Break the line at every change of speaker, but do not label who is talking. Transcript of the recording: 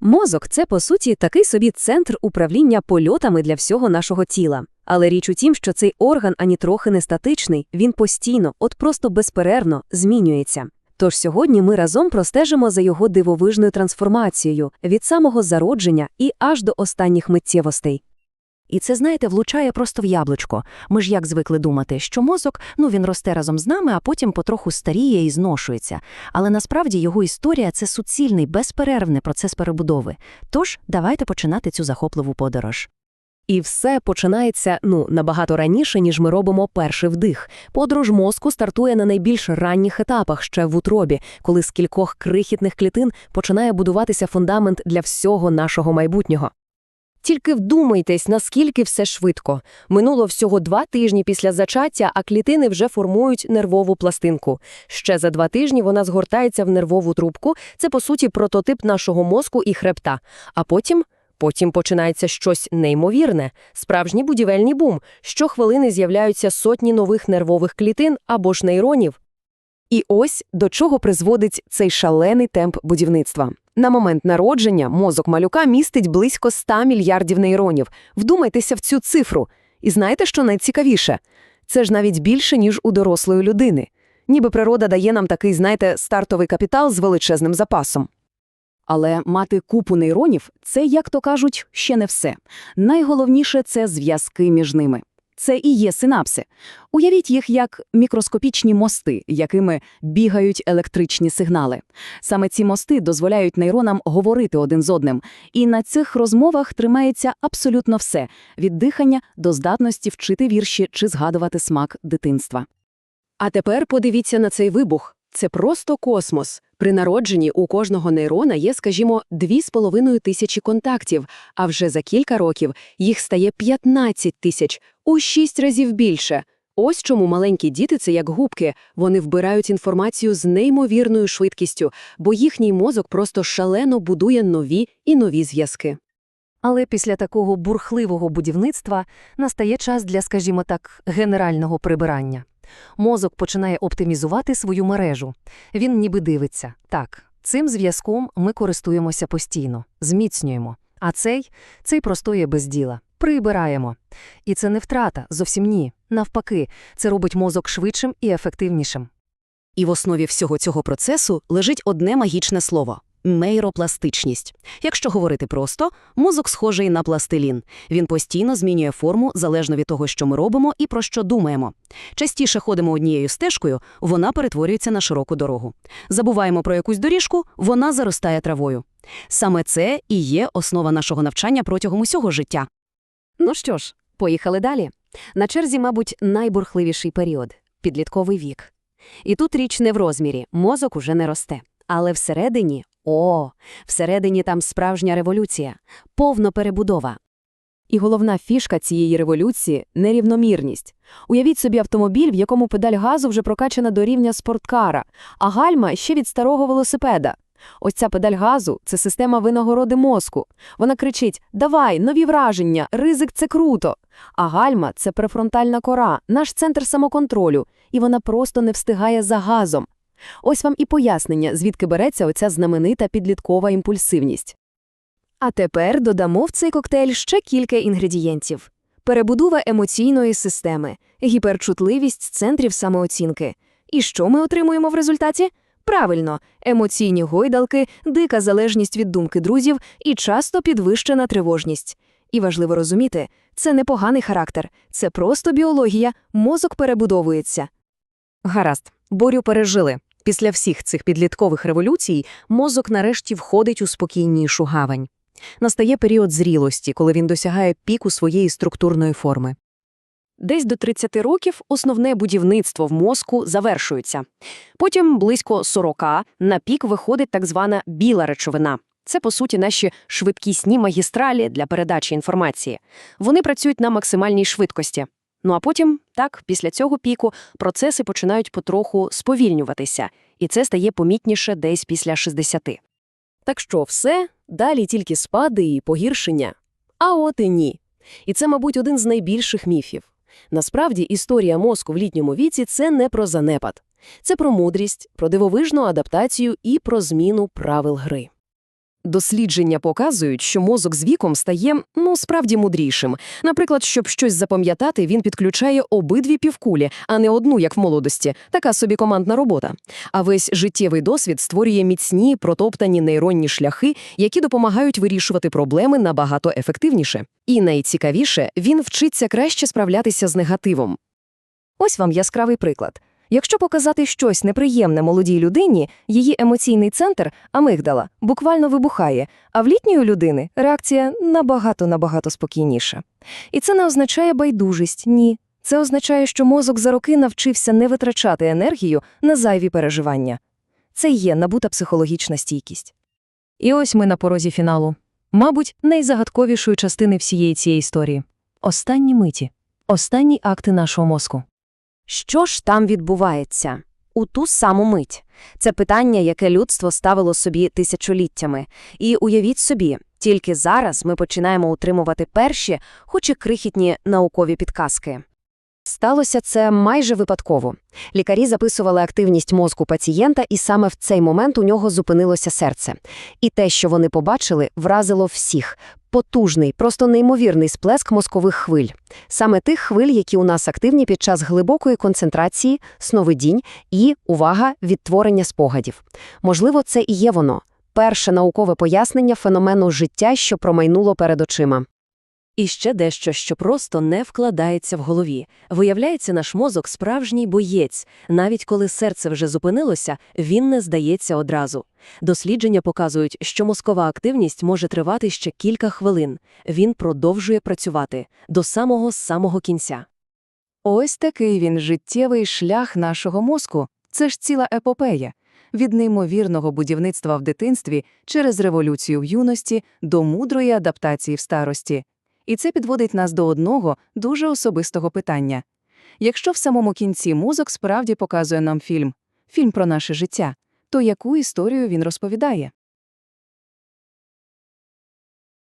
Мозок це, по суті, такий собі центр управління польотами для всього нашого тіла. Але річ у тім, що цей орган ані трохи не статичний, він постійно, от просто безперервно, змінюється. Тож сьогодні ми разом простежимо за його дивовижною трансформацією від самого зародження і аж до останніх миттєвостей.
І це, знаєте, влучає просто в яблучко. Ми ж як звикли думати, що мозок, ну він росте разом з нами, а потім потроху старіє і зношується. Але насправді його історія це суцільний, безперервний процес перебудови. Тож давайте починати цю захопливу подорож.
І все починається ну набагато раніше, ніж ми робимо перший вдих. Подорож мозку стартує на найбільш ранніх етапах, ще в утробі, коли з кількох крихітних клітин починає будуватися фундамент для всього нашого майбутнього. Тільки вдумайтесь, наскільки все швидко. Минуло всього два тижні після зачаття, а клітини вже формують нервову пластинку. Ще за два тижні вона згортається в нервову трубку. Це, по суті, прототип нашого мозку і хребта. А потім. Потім починається щось неймовірне, справжній будівельний бум. Щохвилини з'являються сотні нових нервових клітин або ж нейронів. І ось до чого призводить цей шалений темп будівництва. На момент народження мозок малюка містить близько 100 мільярдів нейронів. Вдумайтеся в цю цифру. І знаєте, що найцікавіше? Це ж навіть більше, ніж у дорослої людини. Ніби природа дає нам такий, знаєте, стартовий капітал з величезним запасом. Але мати купу нейронів – це, як то кажуть, ще не все. Найголовніше – це зв'язки між ними. Це і є синапси. Уявіть їх як мікроскопічні мости, якими бігають електричні сигнали. Саме ці мости дозволяють нейронам говорити один з одним. І на цих розмовах тримається абсолютно все – від дихання до здатності вчити вірші чи згадувати смак дитинства. А тепер подивіться на цей вибух. Це просто космос. При народженні у кожного нейрона є, скажімо, 2,5 тисячі контактів, а вже за кілька років їх стає 15 тисяч, у 6 разів більше. Ось чому маленькі діти – це як губки. Вони вбирають інформацію з неймовірною швидкістю, бо їхній мозок просто шалено будує нові і нові зв'язки.
Але після такого бурхливого будівництва настає час для, скажімо так, генерального прибирання. Мозок починає оптимізувати свою мережу. Він ніби дивиться. Так, цим зв'язком ми користуємося постійно, зміцнюємо. А цей, цей простоє без діла. Прибираємо. І це не втрата, зовсім ні. Навпаки, це робить мозок швидшим і ефективнішим.
І в основі всього цього процесу лежить одне магічне слово – мейропластичність. Якщо говорити просто, мозок схожий на пластилін. Він постійно змінює форму залежно від того, що ми робимо і про що думаємо. Частіше ходимо однією стежкою, вона перетворюється на широку дорогу. Забуваємо про якусь доріжку, вона заростає травою. Саме це і є основа нашого навчання протягом усього життя. Ну що ж, поїхали далі. На черзі, мабуть, найбурхливіший період – підлітковий вік. І тут річ не в розмірі, мозок уже не росте. Але всередині, о, всередині там справжня революція, повна перебудова. І головна фішка цієї революції – нерівномірність. Уявіть собі автомобіль, в якому педаль газу вже прокачана до рівня спорткара, а гальма ще від старого велосипеда. Ось ця педаль газу – це система винагороди мозку. Вона кричить «Давай, нові враження, ризик – це круто!» А гальма – це префронтальна кора, наш центр самоконтролю, і вона просто не встигає за газом. Ось вам і пояснення, звідки береться оця знаменита підліткова імпульсивність. А тепер додамо в цей коктейль ще кілька інгредієнтів. Перебудова емоційної системи, гіперчутливість центрів самооцінки. І що ми отримуємо в результаті? Правильно, емоційні гойдалки, дика залежність від думки друзів і часто підвищена тривожність. І важливо розуміти, це не поганий характер, це просто біологія, мозок перебудовується. Гаразд, борю пережили. Після всіх цих підліткових революцій мозок нарешті входить у спокійнішу гавань. Настає період зрілості, коли він досягає піку своєї структурної форми. Десь до 30 років основне будівництво в мозку завершується. Потім близько 40 на пік виходить так звана біла речовина. Це, по суті, наші швидкісні магістралі для передачі інформації. Вони працюють на максимальній швидкості. Ну а потім, так, після цього піку процеси починають потроху сповільнюватися, і це стає помітніше десь після 60. Так що все, далі тільки спади і погіршення. А от і ні. І це, мабуть, один з найбільших міфів. Насправді, історія мозку в літньому віці це не про занепад. Це про мудрість, про дивовижну адаптацію і про зміну правил гри.
Дослідження показують, що мозок з віком стає, ну, справді мудрішим. Наприклад, щоб щось запам'ятати, він підключає обидві півкулі, а не одну, як в молодості. Така собі командна робота. А весь життєвий досвід створює міцні, протоптані нейронні шляхи, які допомагають вирішувати проблеми набагато ефективніше. І найцікавіше, він вчиться краще справлятися з негативом.
Ось вам яскравий приклад. Якщо показати щось неприємне молодій людині, її емоційний центр, амигдала, буквально вибухає, а в літньої людини реакція набагато-набагато спокійніша. І це не означає байдужість, ні. Це означає, що мозок за роки навчився не витрачати енергію на зайві переживання. Це є набута психологічна стійкість.
І ось ми на порозі фіналу. Мабуть, найзагадковішої частини всієї цієї історії. Останні миті. Останні акти нашого мозку.
Що ж там відбувається? У ту саму мить. Це питання, яке людство ставило собі тисячоліттями. І уявіть собі, тільки зараз ми починаємо утримувати перші, хоч і крихітні наукові підказки. Сталося це майже випадково. Лікарі записували активність мозку пацієнта, і саме в цей момент у нього зупинилося серце. І те, що вони побачили, вразило всіх. Потужний, просто неймовірний сплеск мозкових хвиль. Саме тих хвиль, які у нас активні під час глибокої концентрації, сновидінь і, увага, відтворення спогадів. Можливо, це і є воно. Перше наукове пояснення феномену життя, що промайнуло перед очима.
І ще дещо, що просто не вкладається в голові. Виявляється, наш мозок справжній боєць. Навіть коли серце вже зупинилося, він не здається одразу. Дослідження показують, що мозкова активність може тривати ще кілька хвилин. Він продовжує працювати до самого самого кінця.
Ось такий він життєвий шлях нашого мозку. Це ж ціла епопея. Від неймовірного будівництва в дитинстві через революцію в юності до мудрої адаптації в старості. І це підводить нас до одного дуже особистого питання. Якщо в самому кінці мозок справді показує нам фільм, фільм про наше життя, то яку історію він розповідає?